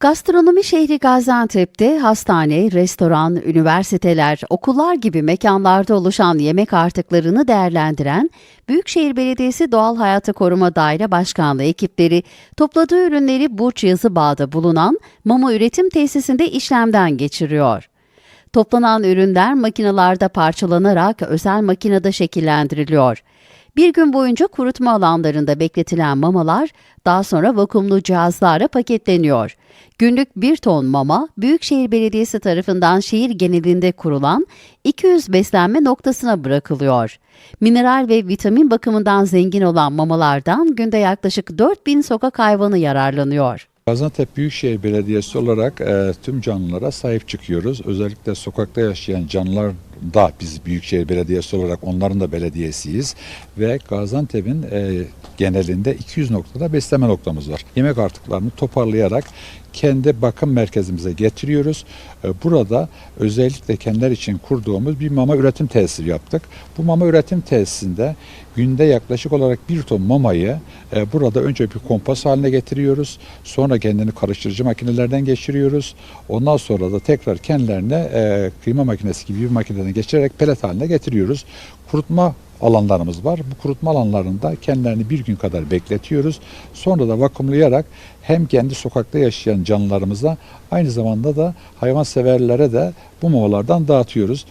Gastronomi şehri Gaziantep'te hastane, restoran, üniversiteler, okullar gibi mekanlarda oluşan yemek artıklarını değerlendiren Büyükşehir Belediyesi Doğal Hayatı Koruma Daire Başkanlığı ekipleri topladığı ürünleri Burç Yazıbağ'da bulunan mama üretim tesisinde işlemden geçiriyor. Toplanan ürünler makinalarda parçalanarak özel makinede şekillendiriliyor. Bir gün boyunca kurutma alanlarında bekletilen mamalar daha sonra vakumlu cihazlarla paketleniyor. Günlük 1 ton mama Büyükşehir Belediyesi tarafından şehir genelinde kurulan 200 beslenme noktasına bırakılıyor. Mineral ve vitamin bakımından zengin olan mamalardan günde yaklaşık 4000 sokak hayvanı yararlanıyor. Gaziantep Büyükşehir Belediyesi olarak e, tüm canlılara sahip çıkıyoruz. Özellikle sokakta yaşayan canlılar da biz Büyükşehir Belediyesi olarak onların da belediyesiyiz. Ve Gaziantep'in e, genelinde 200 noktada besleme noktamız var. Yemek artıklarını toparlayarak kendi bakım merkezimize getiriyoruz. E, Burada özellikle kendiler için kurduğumuz bir mama üretim tesisi yaptık. Bu mama üretim tesisinde günde yaklaşık olarak bir ton mamayı e, burada önce bir kompost haline getiriyoruz. Sonra kendini karıştırıcı makinelerden geçiriyoruz. Ondan sonra da tekrar kendilerine e, kıyma makinesi gibi bir makineden makinelerine geçirerek pelet haline getiriyoruz. Kurutma alanlarımız var. Bu kurutma alanlarında kendilerini bir gün kadar bekletiyoruz. Sonra da vakumlayarak hem kendi sokakta yaşayan canlılarımıza aynı zamanda da hayvanseverlere de bu mamalardan dağıtıyoruz.